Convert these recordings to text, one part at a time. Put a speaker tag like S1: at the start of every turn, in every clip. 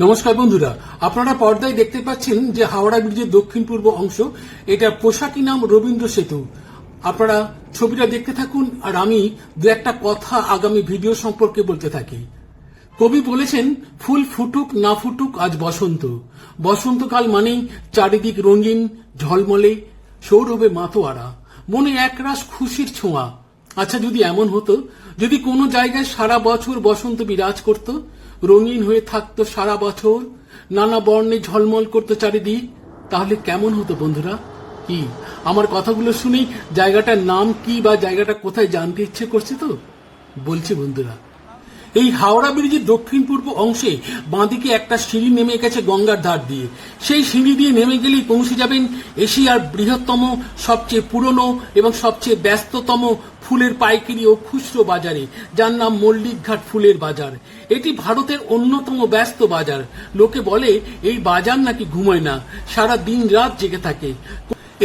S1: নমস্কার বন্ধুরা, আপনারা পর্দায় দেখতে পাচ্ছেন যে হাওড়া ব্রিজের দক্ষিণ পূর্ব অংশ, এটা পোশাকি নাম রবীন্দ্র সেতু। আপনারা ছবিটা দেখতে থাকুন, আর আমি দু একটা কথা আগামী ভিডিও সম্পর্কে বলতে থাকি। কবি বলেছেন, ফুল ফুটুক, না ফুটুক, আজ বসন্ত। বসন্তকাল মানেই চারিদিক রঙিন, ঝলমলে, সৌরভে মাতোয়ারা। মনে একরাশ খুশির ছোঁয়া। আচ্ছা যদি এমন হতো, যদি কোনো জায়গায় সারা বছর বসন্ত বিরাজ করত রঙিন হয়ে থাকতো সারা বছর, নানা বর্ণে ঝলমল করতো চারিদিক। তাহলে কেমন হতো বন্ধুরা? কি, আমার কথাগুলো শুনেই জায়গাটার নাম কি বা জায়গাটা কোথায় জানতে ইচ্ছে করছে তো? বলছি বন্ধুরা এই হাওড়া ব্রিজের দক্ষিণ পূর্ব অংশে বাঁদিকে একটা সিঁড়ি নেমে গেছে গঙ্গার ধার দিয়ে। সেই সিঁড়ি দিয়ে নেমে গেলেই পৌঁছে যাবেন এশিয়ার বৃহত্তম, সবচেয়ে পুরনো এবং সবচেয়ে ব্যস্ততম ফুলের পাইকারি ও খুচরো বাজারে। যার নাম মল্লিকঘাট ফুলের বাজার। এটি ভারতের অন্যতম ব্যস্ত বাজার। লোকে বলে, এই বাজার নাকি ঘুমায় না। সারা দিন রাত জেগে থাকে।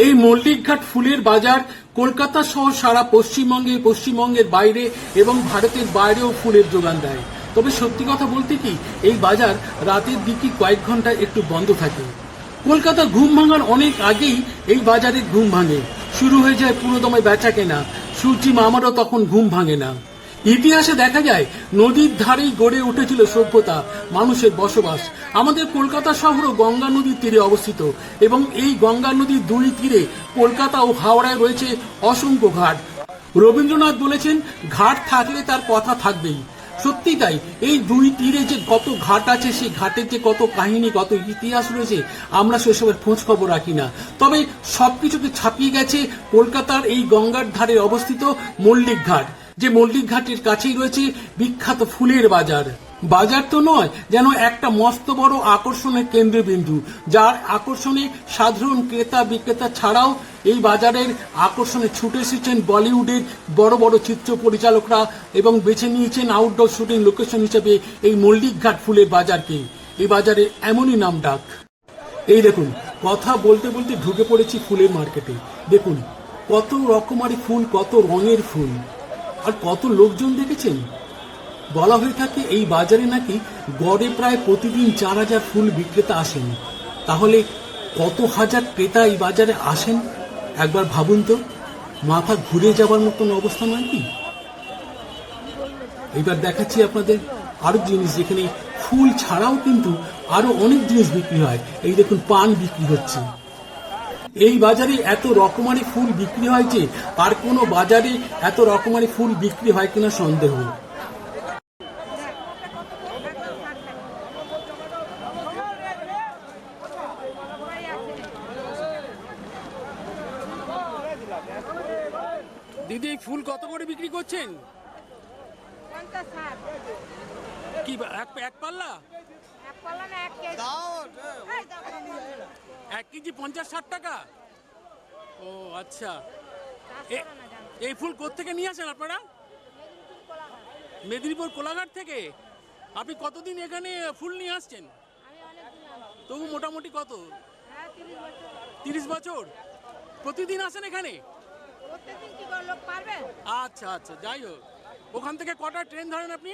S1: এই মল্লিকঘাট ফুলের বাজার কলকাতা সহ সারা পশ্চিমবঙ্গে, পশ্চিমবঙ্গের বাইরে এবং ভারতের বাইরেও ফুলের যোগান দেয়। তবে সত্যি কথা বলতে কি, এই বাজার রাতের দিকে কয়েক ঘণ্টা একটু বন্ধ থাকে। কলকাতা ঘুম ভাঙার অনেক আগেই এই বাজারে ঘুম ভাঙে। শুরু হয়ে যায় পুরোদমে বেচা কেনা। সূর্যি মামারও তখন ঘুম ভাঙে না। ইতিহাসে দেখা যায়, নদীর ধারেই গড়ে উঠেছিল সভ্যতা, মানুষের বসবাস। আমাদের কলকাতা শহরও গঙ্গা নদীর তীরে অবস্থিত এবং এই গঙ্গা নদীর দুই তীরে কলকাতা ও হাওড়ায় রয়েছে অসংখ্য ঘাট। রবীন্দ্রনাথ বলেছেন, ঘাট থাকলে তার কথা থাকবেই। সত্যি তাই, এই দুই তীরে যে কত ঘাট আছে, সেই ঘাটের যে কত কাহিনী, কত ইতিহাস রয়েছে, আমরা সেসবের খোঁজ খবর রাখি না। তবে সবকিছুকে ছাপিয়ে গেছে কলকাতার এই গঙ্গার ধারে অবস্থিত মল্লিক ঘাট। যে মল্লিক ঘাটের কাছেই রয়েছে বিখ্যাত ফুলের বাজার। বাজার তো নয়, যেন একটা মস্ত বড় আকর্ষণের কেন্দ্রবিন্দু, যার আকর্ষণে সাধারণ ক্রেতা বিক্রেতা ছাড়াও এই বাজারের আকর্ষণে ছুটে এসেছেন বলিউডের বড় বড় চিত্র পরিচালকরা এবং বেছে নিয়েছেন আউটডোর শুটিং লোকেশন হিসেবে এই মল্লিক ঘাট ফুলের বাজারকে। এই বাজারে এমনই নাম ডাক। এই দেখুন, কথা বলতে বলতে ঢুকে পড়েছি ফুলের মার্কেটে দেখুন, কত রকমারি ফুল, কত রঙের ফুল। আর কত লোকজন দেখেছেন? বলা হয়ে থাকে এই বাজারে নাকি গড়ে প্রায় প্রতিদিন চার হাজার ফুল বিক্রেতা আসেন। তাহলে কত হাজার ক্রেতা এই বাজারে আসেন? একবার ভাবুন তো। মাথা ঘুরে যাবার মতন অবস্থা নয় কি? এবার দেখাচ্ছি আপনাদের আরও জিনিস যেখানে ফুল ছাড়াও কিন্তু আরও অনেক জিনিস বিক্রি হয়। এই দেখুন, পান বিক্রি হচ্ছে। এই বাজারে এত রকমারি ফুল বিক্রি হয় যে আর কোনো বাজারে এত রকমারি ফুল বিক্রি হয় কিনা সন্দেহ। দিদি এই ফুল কত করে বিক্রি করছেন? কি এক এক পাল্লা?
S2: এক পাল্লা না এক কেজি। দাও।
S1: এক কেজি পঞ্চাশ ষাট টাকা? ও আচ্ছা। এ- এই ফুল কোত্থেকে নিয়ে আসেন আপনারা?
S2: মেদিনীপুর কোলাঘাট।
S1: থেকে? আপনি কতদিন এখানে ফুল নিয়ে আসছেন। তবু মোটামুটি কত?
S2: হ্যাঁ তিরিশ বছর।
S1: প্রতিদিন আসেন এখানে? আচ্ছা আচ্ছা যাই হোক। ওখান থেকে কটা ট্রেন ধরেন আপনি?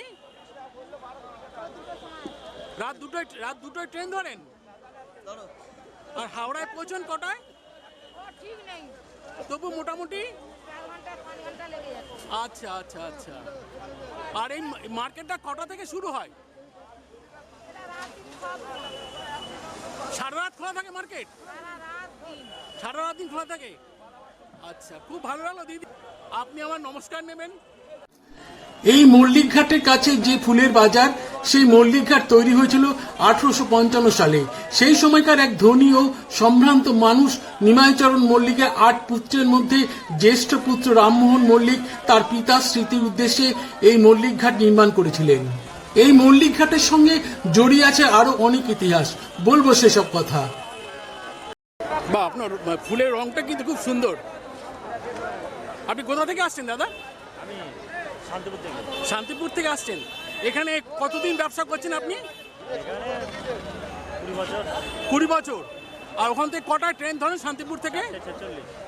S1: রাত দুটোয় রাত দুটোয় ট্রেন ধরেন? আর হাওড়ায় পৌঁছন কটায়?
S2: ঠিক নেই।
S1: তবু মোটামুটি? আচ্ছা আচ্ছা আচ্ছা। আর এই মার্কেটটা কটা থেকে শুরু হয়? সারা রাত খোলা থাকে মার্কেট?
S2: সারা রাত দিন
S1: খোলা থাকে? আচ্ছা খুব ভালো লাগল দিদি। আপনি আমার নমস্কার নেবেন। এই মল্লিক ঘাটের কাছে যে ফুলের বাজার সেই মল্লিক ঘাট তৈরি হয়েছিল আঠারোশো পঞ্চান্ন সালে। সেই সময়কার এক ধনী ও সম্ভ্রান্ত মানুষ নিমাইচরণ মল্লিকের আট পুত্রের মধ্যে জ্যেষ্ঠ পুত্র রামমোহন মল্লিক তার পিতার স্মৃতির উদ্দেশ্যে এই মল্লিক ঘাট নির্মাণ করেছিলেন। এই মল্লিক ঘাটের সঙ্গে জড়িয়ে আছে আরও অনেক ইতিহাস। বলব সেসব কথা। বা আপনার ফুলের রংটা কিন্তু খুব সুন্দর। আপনি কোথা থেকে আসছেন দাদা?
S3: আমি শান্তিপুর থেকে।
S1: শান্তিপুর থেকে আসছেন। এখানে কতদিন ব্যবসা করছেন আপনি?
S3: কুড়ি বছর।
S1: কুড়ি বছর। আর ওখান থেকে কটা ট্রেন ধরেন শান্তিপুর থেকে?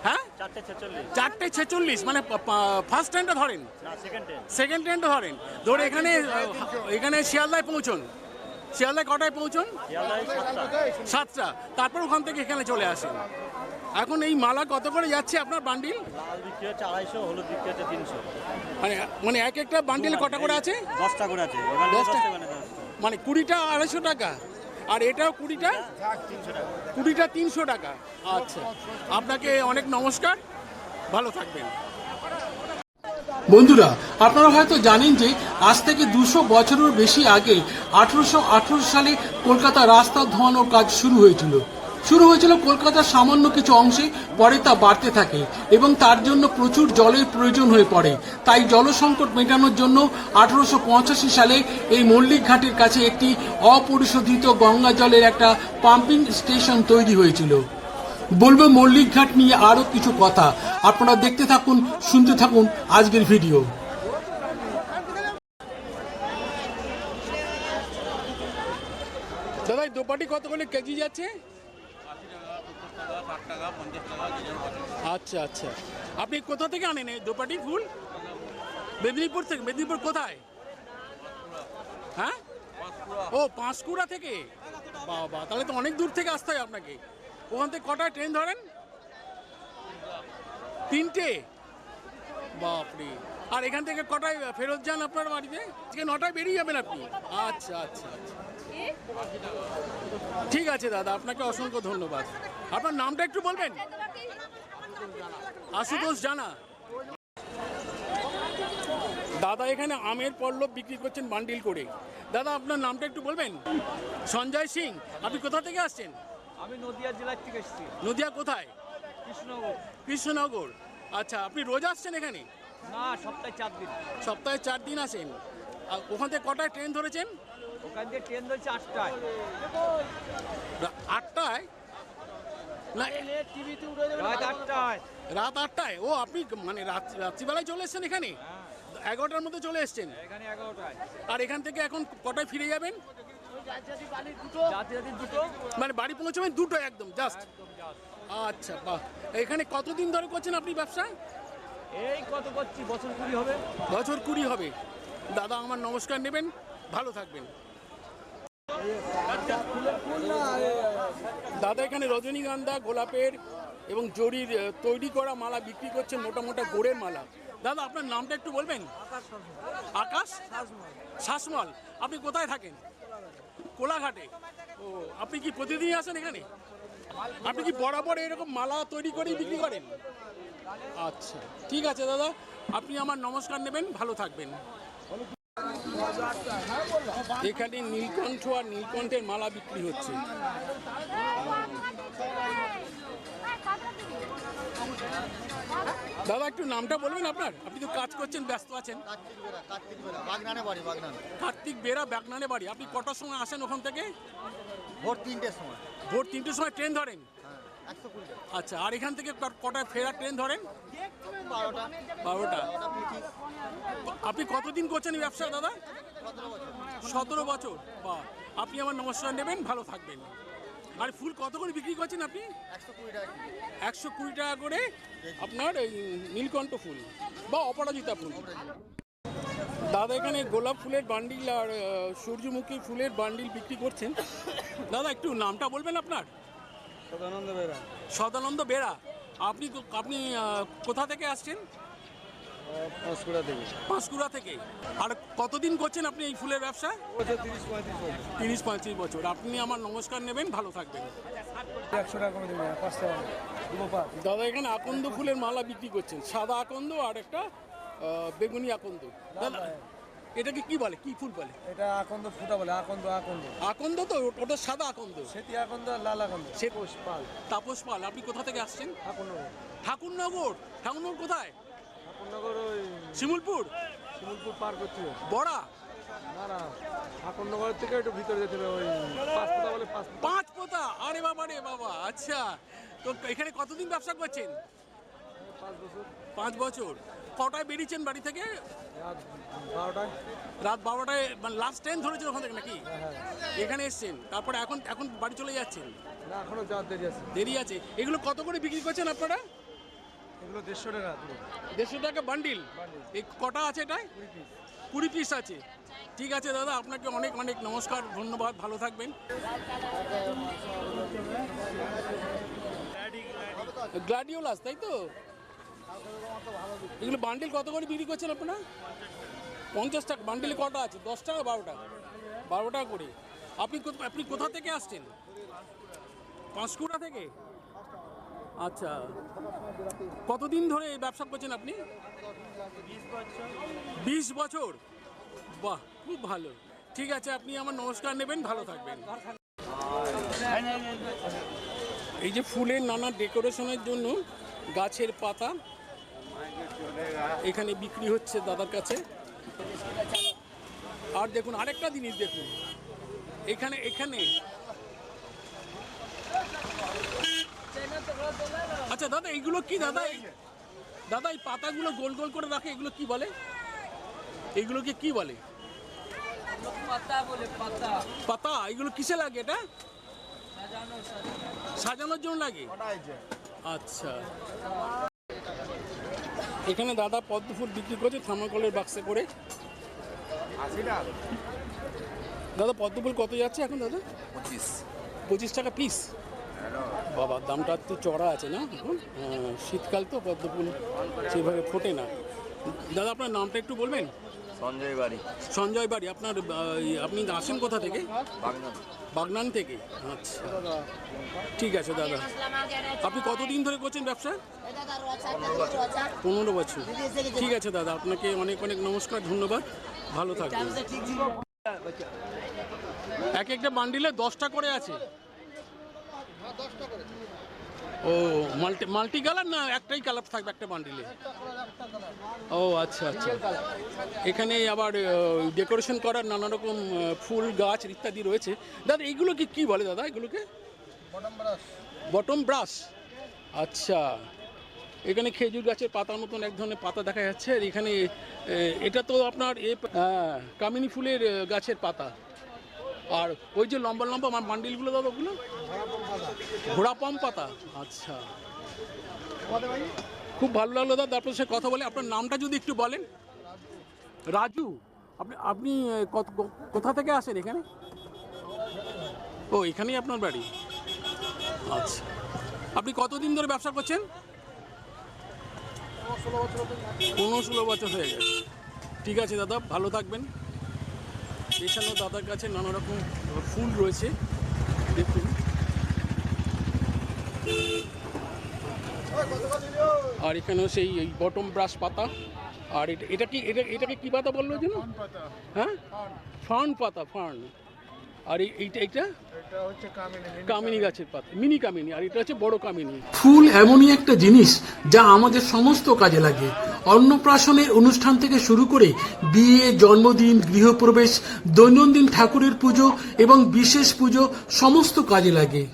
S1: হ্যাঁ?
S3: চারটে ছেচল্লিশ।
S1: মানে ফার্স্ট ট্রেনটা ধরেন?
S3: সেকেন্ড
S1: ট্রেনটা ধরেন। ধরে এখানে এখানে শিয়ালদায় পৌঁছন।
S3: শিয়ালদায় কটায় পৌঁছন?
S4: সাতটা।
S3: সাতটা। তারপর ওখান থেকে এখানে চলে আসেন। এখন এই মালা কত করে যাচ্ছে আপনার বান্ডিল?
S4: লাল বিক্রি হচ্ছে আড়াইশো হলুদ বিক্রি হচ্ছে তিনশো।
S3: মানে মানে এক একটা বান্ডিল কটা করে আছে?
S4: দশটা করে আছে
S3: দশটা?
S4: দশটা মানে
S3: মানে কুড়িটা আড়াইশো টাকা? আর এটাও কুড়িটা?
S4: তিনশো টাকা।
S3: কুড়িটা তিনশো টাকা। আচ্ছা। আপনাকে অনেক নমস্কার। ভালো থাকবেন। বন্ধুরা আপনারা হয়তো জানেন যে আজ থেকে দুশো বছরের বেশি আগে আঠারোশো সালে কলকাতা রাস্তা ধোয়ানোর কাজ শুরু হয়েছিল। শুরু হয়েছিল কলকাতার সামান্য কিছু অংশে, পরে তা বাড়তে থাকে এবং তার জন্য প্রচুর জলের প্রয়োজন হয়ে পড়ে। তাই জলসংকট মেটানোর জন্য আঠারোশো সালে এই মল্লিক ঘাটের কাছে একটি অপরিশোধিত গঙ্গা জলের একটা পাম্পিং স্টেশন তৈরি হয়েছিল। বলব মল্লিক ঘাট নিয়ে আরও কিছু কথা। আপনারা দেখতে থাকুন, শুনতে থাকুন আজকের ভিডিও। দাদা দোপাটি কত করে কেজি যাচ্ছে? আচ্ছা আচ্ছা। আপনি কোথা থেকে আনেন এই দোপাটি ফুল? মেদিনীপুর থেকে। মেদিনীপুর কোথায়? হ্যাঁ? ও পাঁশকুড়া থেকে? বাবা তাহলে তো অনেক দূর থেকে আসতে হয় আপনাকে। ওখান থেকে কটায় ট্রেন ধরেন? তিনটে? বাপরে। আর এখান থেকে কটায় ফেরত যান আপনার বাড়িতে? আজকে নটায় বেরিয়ে যাবেন আপনি? আচ্ছা আচ্ছা আচ্ছা। ঠিক আছে দাদা আপনাকে অসংখ্য ধন্যবাদ। আপনার নামটা একটু বলবেন? আশুতোষ জানা। দাদা এখানে আমের পল্লব বিক্রি করছেন বান্ডিল করে। দাদা আপনার নামটা একটু বলবেন? সঞ্জয় সিং আপনি কোথা থেকে আসছেন?
S5: আমি নদিয়া জেলার থেকে এসেছি।
S3: নদিয়া কোথায়?
S5: কৃষ্ণনগর।
S3: কৃষ্ণনগর। আচ্ছা আপনি রোজ আসছেন এখানে?
S5: না সপ্তাহে চার দিন।
S3: সপ্তাহে চার দিন আসেন। আর ওখান থেকে কটায় ট্রেন ধরেছেন?
S5: ওখান থেকে ট্রেন ধরেছে আটটায়।
S3: আটটায়?
S5: রাত আটটায়।
S3: রাত আটটায়? ও আপনি মানে রাত- রাত্রিবেলায় চলে এসছেন এখানে? এগারোটার মধ্যে চলে এসছেন? আর এখান থেকে এখন কটায় ফিরে যাবেন?
S5: জাতি জাতি দুটো।
S3: মানে বাড়ি পৌঁছাবেন দুটো একদম জাস্ট আচ্ছা বাহ। এখানে কতদিন ধরে করছেন আপনি ব্যবসা?
S5: এই কত করছি বছর কুড়ি হবে।
S3: বছর কুড়ি হবে। দাদা আমার নমস্কার নেবেন ভালো থাকবেন। দাদা এখানে রজনীগন্ধা গোলাপের এবং জরির তৈরি করা মালা বিক্রি করছেন মোটা মোটা গোড়ের মালা। দাদা আপনার নামটা একটু বলবেন? আকাশ শাসমল। আপনি কোথায় থাকেন? কোলাঘাটে। ও আপনি কি প্রতিদিন আসেন এখানে? আপনি কি বরাবর এরকম মালা তৈরি করেই বিক্রি করেন? আচ্ছা ঠিক আছে দাদা। আপনি আমার নমস্কার নেবেন ভালো থাকবেন। এখানে নীলকণ্ঠ আর নীলকণ্ঠের মালা বিক্রি হচ্ছে। দাদা একটু নামটা বলবেন আপনার? আপনি তো কাজ করছেন ব্যস্ত আছেন।
S6: কার্তিক বাড়ি বাগনানে
S3: বাড়ি। আপনি কটার সময় আসেন ওখান থেকে?
S6: ভোর তিনটের সময়।
S3: ভোর তিনটের সময় ট্রেন ধরেন? আচ্ছা আর এখান থেকে কটায় ফেরার ট্রেন ধরেন?
S6: বারোটা।
S3: আপনি কতদিন করছেন ব্যবসা দাদা?
S6: সতেরো বছর।
S3: বা আপনি আমার নমস্কার নেবেন ভালো থাকবেন। আর ফুল কত করে বিক্রি করছেন আপনি?
S6: একশো কুড়ি টাকা কিলো।
S3: একশো কুড়ি টাকা করে আপনার এই নীলকণ্ঠ ফুল বা অপরাজিতা ফুল। দাদা এখানে গোলাপ ফুলের বান্ডিল আর সূর্যমুখী ফুলের বান্ডিল বিক্রি করছেন। দাদা একটু নামটা বলবেন আপনার?
S5: সদানন্দ বেরা।
S3: সদানন্দ বেরা। আপনি আপনি কোথা থেকে আসছেন?
S5: পাঁশকুড়া থেকে।
S3: পাঁশকুড়া থেকে। আর কতদিন করছেন আপনি এই ফুলের ব্যবসা?
S5: তিরিশ পঁয়ত্রিশ বছর।
S3: তিরিশ পঁয়ত্রিশ বছর। আপনি আমার নমস্কার নেবেন ভালো থাকবেন।
S5: একশো টাকা করে দেবেন পাঁচ টাকা
S3: দাদা এখানে আকন্দ ফুলের মালা বিক্রি করছেন। সাদা আকন্দ আর একটা বেগুনি আকন্দ। দাদা এটাকে কি বলে? কি ফুল বলে?
S5: এটা আকন্দ ফুটা বলে আকন্দ আকন্দ।
S3: আকন্দ তো ওটা সাদা আকন্দ।
S5: সেটি আকন্দ আর লাল আকন্দ।
S3: সে
S5: পাল।
S3: তাপস পাল আপনি কোথা থেকে আসছেন?
S5: ঠাকুরনগর।
S3: ঠাকুরনগর? ঠাকুরনগর কোথায়?
S5: ঠাকুরনগর ওই
S3: শিমুলপুর?
S5: শিমুলপুর পার করতে হবে
S3: বড়া?
S5: না না ঠাকুরনগর থেকে একটু ভিতরে যেতে হবে ওই পাঁচ ফুটা বলে পাঁচ
S3: পাঁচ পোতা আরে বাবা রে বাবা আচ্ছা। তো এখানে কতদিন ব্যবসা করছেন?
S5: পাঁচ বছর।
S3: কটায় বেরিয়েছেন বাড়ি থেকে?
S5: রাত বারোটায়।
S3: রাত বারোটায় মানে লাস্ট ট্রেন ধরেছেন ওখান থেকে নাকি?
S5: হ্যাঁ
S3: এখানে এসছেন। তারপরে এখন এখন বাড়ি চলে যাচ্ছেন?
S5: না এখনও যাওয়ার দেরি আছে।
S3: দেরি আছে। এগুলো কত করে বিক্রি করছেন আপনারা?
S5: এগুলো দেড়শো টাকা
S3: দেড়শো টাকা বান্ডিল এই কটা আছে এটায়?
S5: কুড়ি পিস
S3: আছে। ঠিক আছে দাদা আপনাকে অনেক অনেক নমস্কার ধন্যবাদ ভালো থাকবেন। গ্লাডিওলাস তাই তো? এগুলো বান্ডিল কত করে বিক্রি করছেন আপনারা? পঞ্চাশ টাকা বান্ডিল কটা আছে? দশ টাকা, বারো টাকা। বারো টাকা করে। আপনি আপনি কোথা থেকে আসছেন? পাঁশকুড়া থেকে? আচ্ছা। কতদিন ধরে এই ব্যবসা করছেন আপনি? বিশ বছর। বাহ, খুব ভালো। ঠিক আছে, আপনি আমার নমস্কার নেবেন, ভালো থাকবেন। এই যে ফুলের নানা ডেকোরেশনের জন্য গাছের পাতা এখানে বিক্রি হচ্ছে দাদার কাছে। আর দেখুন আরেকটা জিনিস দেখুন। এখানে এখানে। আচ্ছা দাদা এইগুলো কি দাদা? দাদা এই পাতাগুলো গোল গোল করে রাখে এগুলো কি বলে? এইগুলোকে কি বলে?
S7: পাতা
S3: এগুলো কিসে লাগে এটা? সাজানোর জন্য লাগে। আচ্ছা। এখানে দাদা পদ্ম ফুল বিক্রি করছে থার্মাকলের বাক্সে করে। দাদা পদ্ম ফুল কত যাচ্ছে এখন দাদা?
S6: পঁচিশ।
S3: পঁচিশ টাকা পিস বাবা দামটা তো চড়া আছে না এখন? শীতকাল তো পদ্ম ফুল সেভাবে ফোটে না। দাদা আপনার নামটা একটু বলবেন?
S6: সঞ্জয় বাড়ি।
S3: সঞ্জয় বাড়ি আপনার আপনি আসেন কোথা থেকে?
S6: বাগনান।
S3: বাগনান থেকে? আচ্ছা। ঠিক আছে দাদা। আপনি কতদিন ধরে করছেন ব্যবসা? পনেরো বছর। ঠিক আছে দাদা আপনাকে অনেক অনেক নমস্কার ধন্যবাদ। ভালো থাকবেন। এক একটা বান্ডিলে দশটা করে আছে। ও মাল্টি মাল্টি কালার না একটাই কালার থাকবে একটা বান্ডিলে ও আচ্ছা আচ্ছা। এখানে আবার ডেকোরেশন করার নানা রকম ফুল গাছ ইত্যাদি রয়েছে। দাদা এইগুলোকে কি বলে দাদা এগুলোকে? বটম ব্রাশ আচ্ছা। এখানে খেজুর গাছের পাতার মতন এক ধরনের পাতা দেখা যাচ্ছে আর এখানে এটা তো আপনার এ কামিনী ফুলের গাছের পাতা। আর ওই যে লম্বা লম্বা আমার বান্ডিলগুলো দাদা ওগুলো? ঘোড়াপম পাতা? আচ্ছা। খুব ভালো লাগল দাদা, আপনার সাথে কথা বলে। আপনার নামটা যদি একটু বলেন। রাজু, আপনি আপনি কোথা থেকে আসেন এখানে? ও, এখানেই আপনার বাড়ি। আচ্ছা। আপনি কতদিন ধরে ব্যবসা করছেন? পনেরো ষোলো বছর হয়ে গেছে। ঠিক আছে দাদা, ভালো থাকবেন। এখানেও দাদার কাছে নানা রকম ফুল রয়েছে। দেখুন। আর এখানেও সেই এই বটম ব্রাশ পাতা। আর এটা এটা কি এটা এটাকে কি পাতা বলল যেন? হ্যাঁ? ফার্ন পাতা ফার্ন আর এই- এইটা এইটা? কামিনী। গাছের পাতা মিনি কামিনী। আর এটা হচ্ছে বড় কামিনী। ফুল এমনই একটা জিনিস যা আমাদের সমস্ত কাজে লাগে। অন্নপ্রাশনের অনুষ্ঠান থেকে শুরু করে বিয়ে জন্মদিন গৃহপ্রবেশ দৈনন্দিন ঠাকুরের পুজো এবং বিশেষ পুজো সমস্ত কাজে লাগে।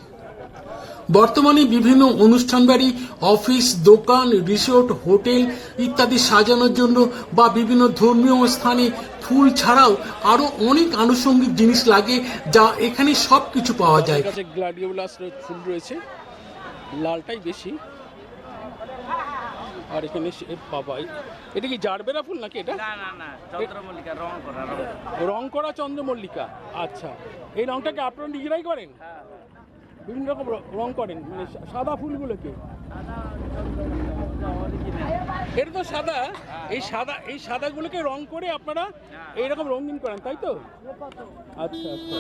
S3: বর্তমানে বিভিন্ন অনুষ্ঠান বাড়ি অফিস দোকান রিসোর্ট হোটেল ইত্যাদি সাজানোর জন্য বা বিভিন্ন ধর্মীয় স্থানে ফুল ছাড়াও আরও অনেক আনুষঙ্গিক জিনিস লাগে যা এখানে সব কিছু পাওয়া যায়। গ্লাডিওলাস ফুল রয়েছে। লালটাই বেশি। আর এখানে এটা কি জারবেরা ফুল নাকি এটা?
S7: না না না চন্দ্রমল্লিকা রং করা রং
S3: করা। চন্দ্রমল্লিকা। আচ্ছা। এই রংটাকে আপনারা নিজেরাই করেন? বিভিন্ন রকম র- করেন মানে সাদা ফুলগুলোকে এটা তো সাদা। এই সাদা এই সাদাগুলোকে রং করে আপনারা এইরকম রঙিন করেন তাই তো? আচ্ছা আচ্ছা।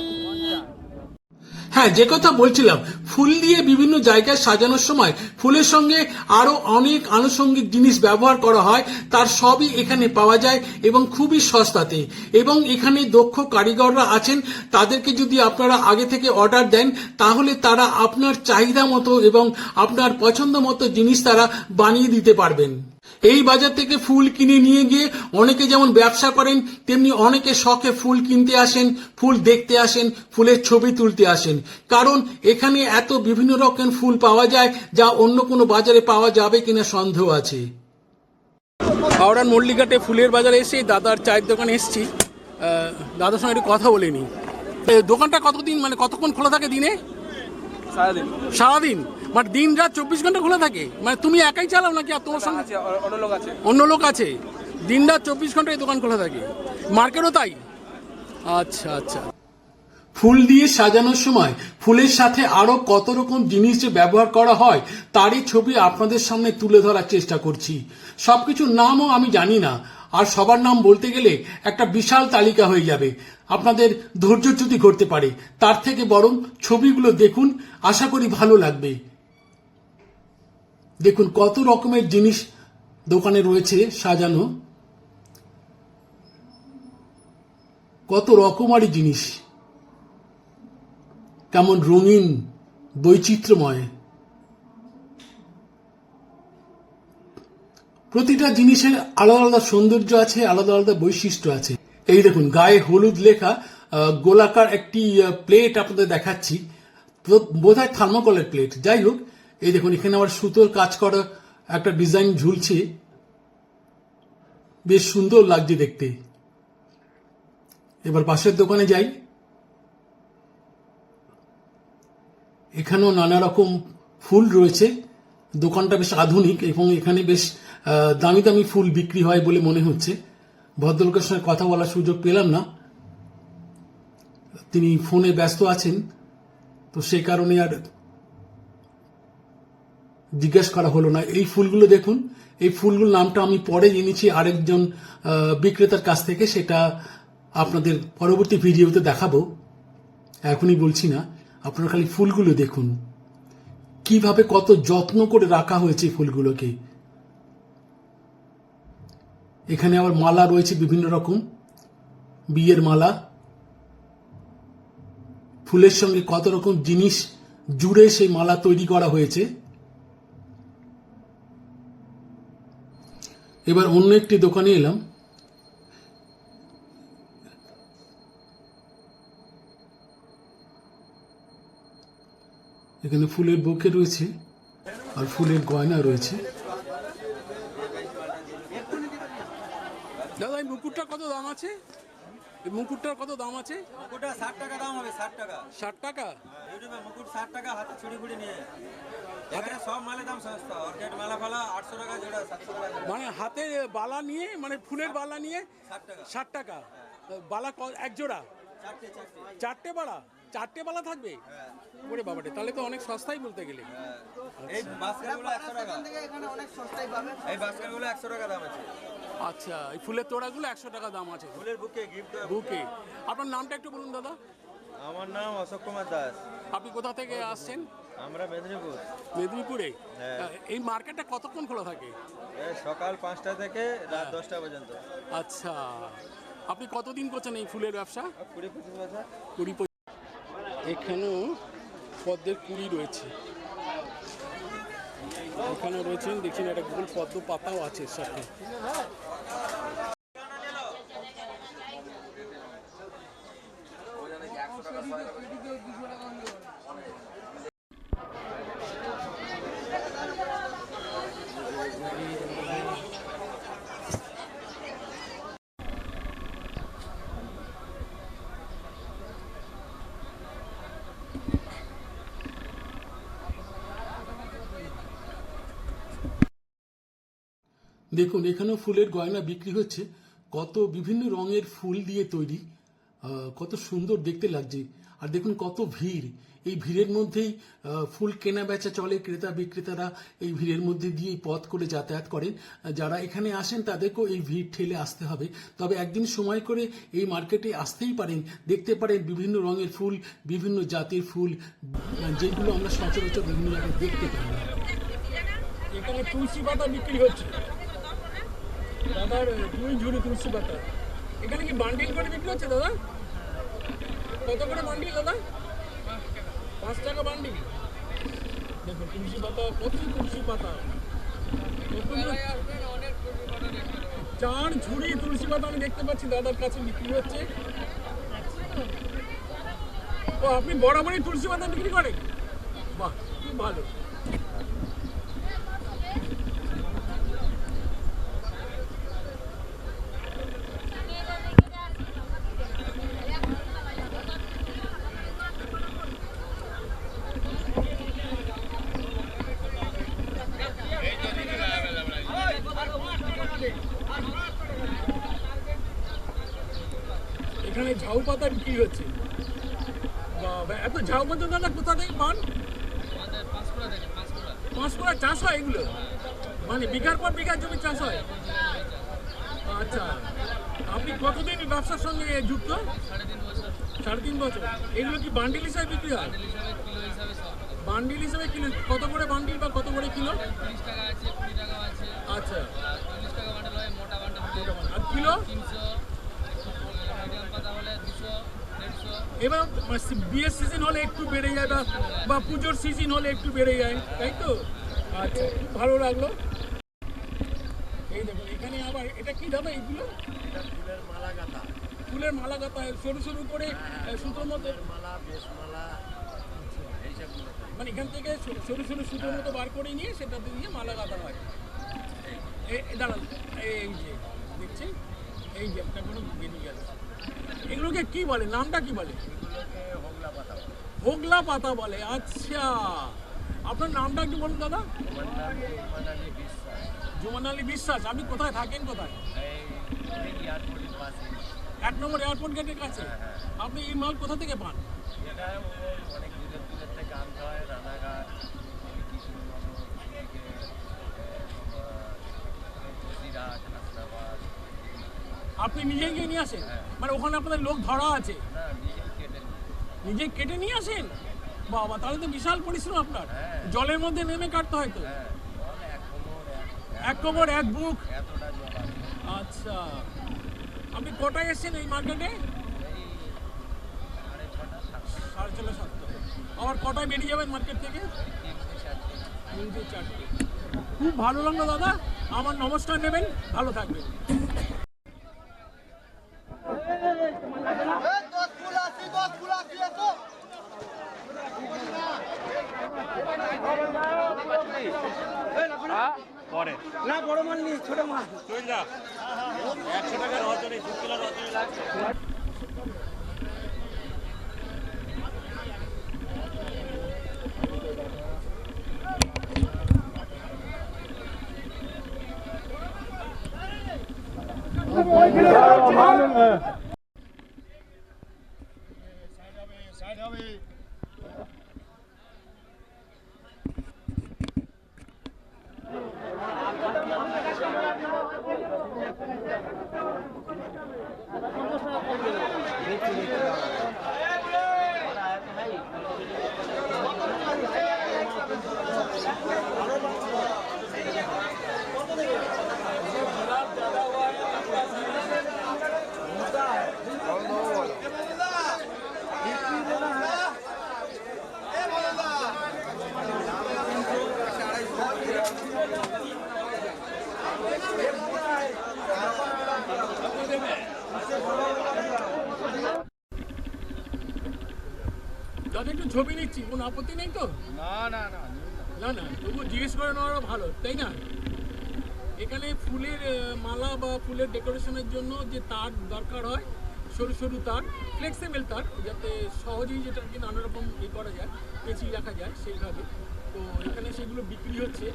S3: হ্যাঁ যে কথা বলছিলাম, ফুল দিয়ে বিভিন্ন জায়গায় সাজানোর সময় ফুলের সঙ্গে আরও অনেক আনুষঙ্গিক জিনিস ব্যবহার করা হয়, তার সবই এখানে পাওয়া যায় এবং খুবই সস্তাতে। এবং এখানে দক্ষ কারিগররা আছেন, তাদেরকে যদি আপনারা আগে থেকে অর্ডার দেন, তাহলে তারা আপনার চাহিদা মতো এবং আপনার পছন্দ মতো জিনিস তারা বানিয়ে দিতে পারবেন। এই বাজার থেকে ফুল কিনে নিয়ে গিয়ে অনেকে যেমন ব্যবসা করেন, তেমনি অনেকে শখে ফুল কিনতে আসেন, ফুল দেখতে আসেন, ফুলের ছবি তুলতে আসেন। কারণ এখানে এত বিভিন্ন রকম ফুল পাওয়া যায় যা অন্য কোনো বাজারে পাওয়া যাবে কিনা সন্দেহ আছে। হাওড়ার মল্লিঘাটে ফুলের বাজারে এসে দাদার চায়ের দোকানে এসেছি। দাদার সঙ্গে একটু কথা বলে দোকানটা কতদিন মানে কতক্ষণ খোলা থাকে দিনে?
S5: সারাদিন?
S3: মানে দিন রাত চব্বিশ ঘণ্টা খোলা থাকে? মানে তুমি একাই চালাও নাকি আর তোমার সঙ্গে?
S5: অন্য লোক আছে।
S3: অন্য লোক আছে। দিন রাত চব্বিশ ঘণ্টা এই দোকান খোলা থাকে।
S1: মার্কেটও তাই। আচ্ছা আচ্ছা। ফুল দিয়ে সাজানোর সময় ফুলের সাথে আরও কত রকম জিনিস যে ব্যবহার করা হয় তারই ছবি আপনাদের সামনে তুলে ধরার চেষ্টা করছি। সবকিছুর নামও আমি জানি না। আর সবার নাম বলতে গেলে একটা বিশাল তালিকা হয়ে যাবে। আপনাদের ধৈর্যচ্যুতি ঘটতে পারে, তার থেকে বরং ছবিগুলো দেখুন, আশা করি ভালো লাগবে। দেখুন কত রকমের জিনিস দোকানে রয়েছে সাজানো। কত রকমারি জিনিস। কেমন রঙিন, বৈচিত্র্যময়। প্রতিটা জিনিসের আলাদা আলাদা সৌন্দর্য আছে, আলাদা আলাদা বৈশিষ্ট্য আছে। এই দেখুন, গায়ে হলুদ লেখা গোলাকার একটি প্লেট আপনাদের দেখাচ্ছি। বোধ হয় থার্মোকলের প্লেট যাই হোক, এই দেখুন, এখানে আবার সুতোর কাজ করা একটা ডিজাইন ঝুলছে। বেশ সুন্দর লাগছে দেখতে। এবার পাশের দোকানে যাই। এখানেও নানা রকম ফুল রয়েছে। দোকানটা বেশ আধুনিক এবং এখানে বেশ দামি দামি ফুল বিক্রি হয় বলে মনে হচ্ছে। ভদ্রলোকের সঙ্গে কথা বলার সুযোগ পেলাম না। তিনি ফোনে ব্যস্ত আছেন, তো সে কারণে আর জিজ্ঞেস করা হলো না। এই ফুলগুলো দেখুন, এই ফুলগুলোর নামটা আমি পরে জেনেছি আরেকজন বিক্রেতার কাছ থেকে, সেটা আপনাদের পরবর্তী ভিডিওতে দেখাবো। এখনই বলছি না, আপনারা খালি ফুলগুলো দেখুন। কীভাবে কত যত্ন করে রাখা হয়েছে ফুলগুলোকে। এখানে আবার মালা রয়েছে বিভিন্ন রকম। বিয়ের মালা। ফুলের সঙ্গে কত রকম জিনিস জুড়ে সেই মালা তৈরি করা হয়েছে। এবার অন্য একটি দোকানে এলাম। এখানে ফুলের বুকে রয়েছে আর ফুলের গয়না রয়েছে। এই মুকুটটা কত দাম আছে? এই মুকুটটার কত দাম আছে?
S8: মুকুটটা ষাট টাকা দাম হবে ষাট টাকা।
S1: ষাট টাকা?
S8: ইউটিউবে মুকুট ষাট টাকা হাতে ছুরি ফুড়ি নিয়ে। এখানে সব মালের দাম সস্তা। অর্কেট মালা ফালা আটশো টাকা জোড়া সাতশো টাকা।
S1: মানে হাতে বালা নিয়ে মানে ফুলের বালা নিয়ে
S8: ষাট টাকা।
S1: ষাট টাকা? বালা এক জোড়া?
S8: চারটে চারটে।
S1: চারটে বালা? চারটে বালা থাকবে? ওরে বাবারে তাহলে তো অনেক সস্তাই বলতে গেলে।
S8: এই বাস্কেটগুলো একশো টাকা। এই বাস্কেটগুলো একশো টাকা দাম আছে।
S1: আচ্ছা এই ফুলের তোড়াগুলো একশো টাকা দাম আছে।
S8: ফুলের বুকে গিফট
S1: বুকে। আপনার নামটা একটু বলুন দাদা।
S8: আমার নাম অশোক কুমার দাস।
S1: আপনি কোথা থেকে আসছেন?
S8: আমরা মেদিনীপুর।
S1: মেদিনীপুরে?
S8: হ্যাঁ।
S1: এই মার্কেটটা কতক্ষণ খোলা থাকে?
S8: সকাল পাঁচটা থেকে রাত দশটা পর্যন্ত।
S1: আচ্ছা। আপনি কতদিন করছেন এই ফুলের ব্যবসা?
S8: কুড়ি পঁচিশ বছর।
S1: কুড়ি এখানেও পদ্মের কুড়ি রয়েছে। এখানে রয়েছেন দেখছেন একটা গোল পদ্ম পাতাও আছে সাথে। দেখুন, এখানেও ফুলের গয়না বিক্রি হচ্ছে। কত বিভিন্ন রঙের ফুল দিয়ে তৈরি। কত সুন্দর দেখতে লাগছে। আর দেখুন, কত ভিড়। এই ভিড়ের মধ্যেই ফুল কেনা বেচা চলে ক্রেতা বিক্রেতারা। এই ভিড়ের মধ্যে দিয়ে পথ করে যাতায়াত করেন। যারা এখানে আসেন, তাদেরকেও এই ভিড় ঠেলে আসতে হবে। তবে একদিন সময় করে এই মার্কেটে আসতেই পারেন। দেখতে পারেন বিভিন্ন রঙের ফুল, বিভিন্ন জাতের ফুল যেগুলো আমরা সচরাচর বিভিন্ন জায়গায় দেখতে পাই। এখানে তুলসী পাতা বিক্রি হচ্ছে। দাদার দুই ঝুড়ি তুলসী পাতা এখানে কি বান্ডিল করে বিক্রি হচ্ছে দাদা? কত করে বান্ডিল দাদা? পাঁচ টাকা বান্ডিল দেখুন তুলসী পাতা, প্রচুর তুলসী পাতা। চার ঝুড়ি তুলসী পাতা আমি দেখতে পাচ্ছি দাদার কাছে বিক্রি হচ্ছে। ও, আপনি বরাবরই তুলসী পাতা বিক্রি করেন? বাহ, খুব ভালো।
S3: আচ্ছা আপনি কতদিন ব্যবসার সঙ্গে যুক্ত?
S7: সাড়ে তিন বছর।
S3: এগুলো কি বান্ডিল হিসাবে বিক্রি হয়? বান্ডিল হিসাবে কিলো কত করে বান্ডিল বা কত করে কিলো? আচ্ছা।
S7: আর
S3: কিলো? এবার বিয়ের সিজন হলে একটু বেড়ে যায় বা পুজোর সিজন হলে একটু বেড়ে যায়, তাই তো? আচ্ছা ভালো লাগল। আবার এটা কি দাদা এইগুলো
S4: ফুলের মালা গাঁথা
S3: ফুলের মালা গাঁথা সরু সরু করে সুতোর মতো।
S4: মালা বেশ মালা এইসবগুলো
S3: মানে এখান থেকে সরু- সরু সুতোর মতো বার করে নিয়ে সেটা দিয়ে মালা গাঁথা হয় দাঁড়ান এই যে দেখছি এই যে একটা কোনো বেরিয়ে গেল এগুলোকে কি বলে? নামটা কি বলে?
S4: এগুলোকে হোগলা পাতা বলে।
S3: হোগলা পাতা বলে আচ্ছা। আপনার নামটা একটু বলুন, দাদা।
S4: জুমান আলী বিশ্বাস,
S3: আপনি কোথায় থাকেন কোথায়? এক নম্বর এয়ারপোর্ট গেটের কাছে? আপনি এই মাল কোথা থেকে পান? আপনি নিজেই গিয়ে নিয়ে আসেন? মানে ওখানে আপনাদের লোক ধরা আছে। নিজে কেটে নিয়ে আসেন? বাবা, তাহলে তো বিশাল পরিশ্রম আপনার। জলের মধ্যে নেমে কাটতে হয় তো।
S4: এক কোমর, এক
S3: বুক। আচ্ছা। আপনি কটায় এসেছেন এই মার্কেটে?
S4: সাড়ে ছটা, সাতটা।
S3: আবার কটায় বেরিয়ে যাবেন মার্কেট থেকে?
S4: চারটে
S3: খুব ভালো লাগল দাদা। আমার নমস্কার নেবেন। ভালো থাকবেন
S6: এই দশ ফুল আশি দশ ফুল আশি এসো
S4: পরে।
S5: না বড় মাল নেই ছোট মাল।
S4: চল যা একশো টাকা রজনী দু কিলো রজনী লাগছে
S3: দাদা একটু ছবি নিচ্ছি কোনো আপত্তি নেই তো?
S6: না না না
S3: না না তবু জিজ্ঞেস করে নেওয়াটা ভালো তাই না? এখানে ফুলের মালা বা ফুলের ডেকোরেশনের জন্য যে তার দরকার হয় সরু সরু তার ফ্লেক্সিবল তার যাতে সহজেই যেটা কি নানা রকম ই করা যায় পেঁচিয়ে রাখা যায় সেইভাবে। তো এখানে সেগুলো বিক্রি হচ্ছে।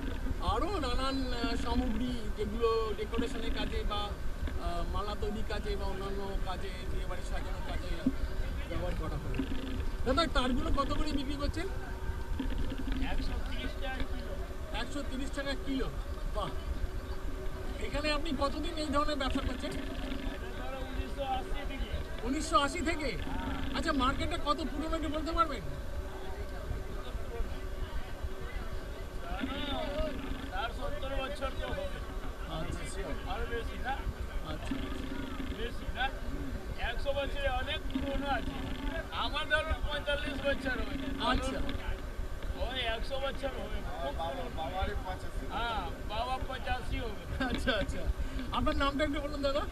S3: আরও নানান সামগ্রী যেগুলো ডেকোরেশনের কাজে বা মালা তৈরি কাজে বা অন্যান্য কাজে বিয়ে বাড়ি সাজানোর কাজে দাদা তারগুলো কত করে বিক্রি করছেন? একশো তিরিশ টাকা কিলো। বাহ। এখানে আপনি কতদিন এই ধরনের ব্যবসা করছেন? উনিশশো আশি থেকে? আচ্ছা মার্কেটটা কত পুরনো একটু বলতে পারবেন?
S9: আমার ধরো 45 వచ్చారు
S3: అచ్చా
S9: ओए 100 बच्चन होवे বাবারে 85 हाँ বাবা 85 होवे
S3: अच्छा अच्छा আপনার নামটা একটু বলুন দাদা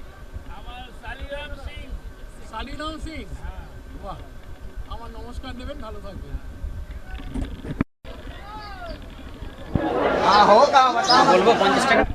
S9: আমার সালিরাম সিং
S3: সালিরাম সিং বাহ আমার নমস্কার দেবেন ভালো থাকবেন
S5: हाँ होगा बता बोलो पंचायत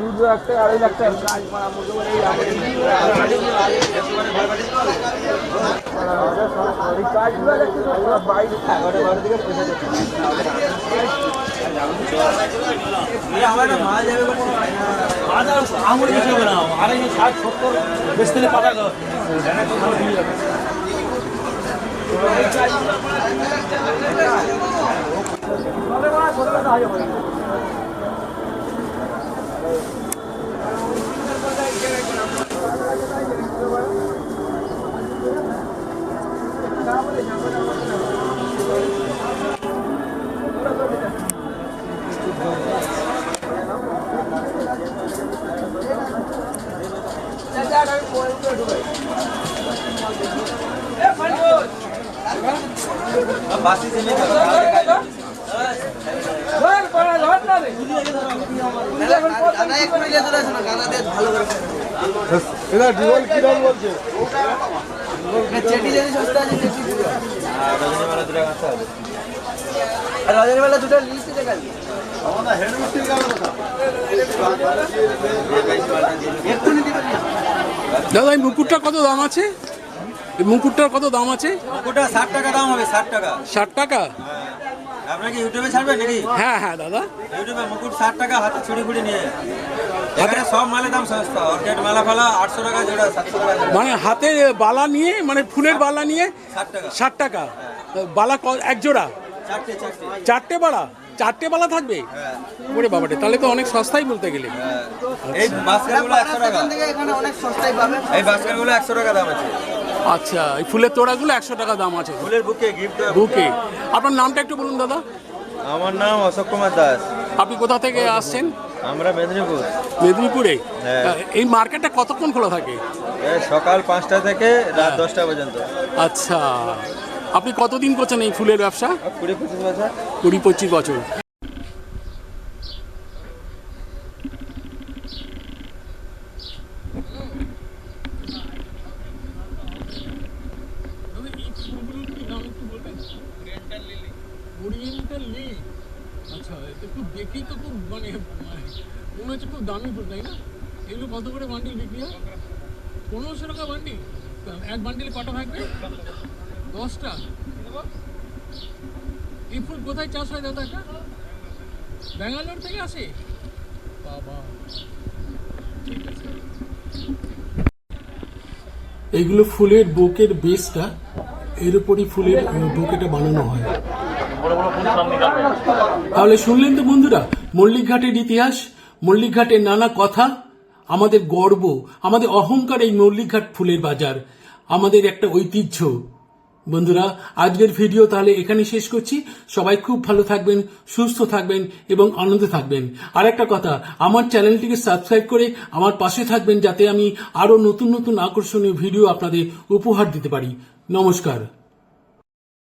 S5: দু লাখ টাকা আড়াই লাখ টাকা
S9: আড়াইশো ষাট সত্তর বেশ থেকে পাতা
S8: বাসি জেনে গেল গানা একটু নিয়ে চলে আসো না গানা দিয়ে ভালো করে
S5: এটা ডিজেল কিরম বলছে?
S8: চেটি যদি সস্তা আছে চেটি দিও আর রজনীমালা দুটো লিস্টে
S3: দাদা এই মুকুটটা কত দাম আছে? এই মুকুটটার কত দাম আছে?
S8: ওটা ষাট টাকা দাম হবে ষাট টাকা।
S3: ষাট টাকা?
S8: আপনার কি ইউটিউবে ছাড়বেন নাকি?
S3: হ্যাঁ হ্যাঁ দাদা।
S8: ইউটিউবে মুকুট ষাট টাকা হাতে ছুরি ফুড়ি নিয়ে। এখানে সব মালের দাম সস্তা। অর্কেট মালা ফালা আটশো টাকা জোড়া সাতশো টাকা
S3: মানে হাতে বালা নিয়ে মানে ফুলের বালা নিয়ে
S8: ষাট টাকা।
S3: ষাট টাকা। বালা ক- এক জোড়া?
S8: চারটে চারটে।
S3: চারটে বালা? চারটে বালা থাকবে?
S8: হ্যাঁ।
S3: ওরে বাবারে তাহলে তো অনেক সস্তাই বলতে গেলে।
S8: হ্যাঁ। এই বাস্কেটগুলো একশো টাকা।
S6: এখানে অনেক সস্তায় পাবেন।
S8: এই বাস্কেটগুলো একশো টাকা দাম আছে।
S3: আচ্ছা এই ফুলের তোড়াগুলো একশো টাকা দাম আছে।
S8: ফুলের বুকে গিফট
S3: বুকে। আপনার নামটা একটু বলুন দাদা।
S8: আমার নাম অশোক কুমার দাস।
S3: আপনি কোথা থেকে আসছেন?
S8: আমরা মেদিনীপুর।
S3: মেদিনীপুরে?
S8: হ্যাঁ।
S3: এই মার্কেটটা কতক্ষণ খোলা থাকে?
S8: সকাল পাঁচটা থেকে রাত দশটা পর্যন্ত।
S3: আচ্ছা। আপনি কতদিন করছেন এই ফুলের ব্যবসা?
S8: কুড়ি পঁচিশ বছর।
S3: কুড়ি পঁচিশ বছর আচ্ছা এটা খুব দেখি তো খুব মানে মনে হচ্ছে খুব দামি ফুল তাই না? এগুলো কত করে বান্ডিল বিক্রি হয়? পনেরোশো টাকা বান্ডিল এক বান্ডিলে কটা থাকবে? দশটা? এই ফুল কোথায় চাষ হয় দাদা ব্যাঙ্গালোর থেকে আসে? বাবা। ঠিক আছে এইগুলো ফুলের বুকের বেসটা এর উপরই ফুলের বুকেটা বানানো হয়। তাহলে শুনলেন তো বন্ধুরা মল্লিকঘাটের ইতিহাস, মল্লিকঘাটের নানা কথা, আমাদের গর্ব, আমাদের অহংকার এই মল্লিকঘাট ফুলের বাজার, আমাদের একটা ঐতিহ্য। বন্ধুরা, আজকের ভিডিও তাহলে এখানে শেষ করছি। সবাই খুব ভালো থাকবেন, সুস্থ থাকবেন এবং আনন্দে থাকবেন। আর একটা কথা, আমার চ্যানেলটিকে সাবস্ক্রাইব করে আমার পাশে থাকবেন যাতে আমি আরও নতুন নতুন আকর্ষণীয় ভিডিও আপনাদের উপহার দিতে পারি। নমস্কার।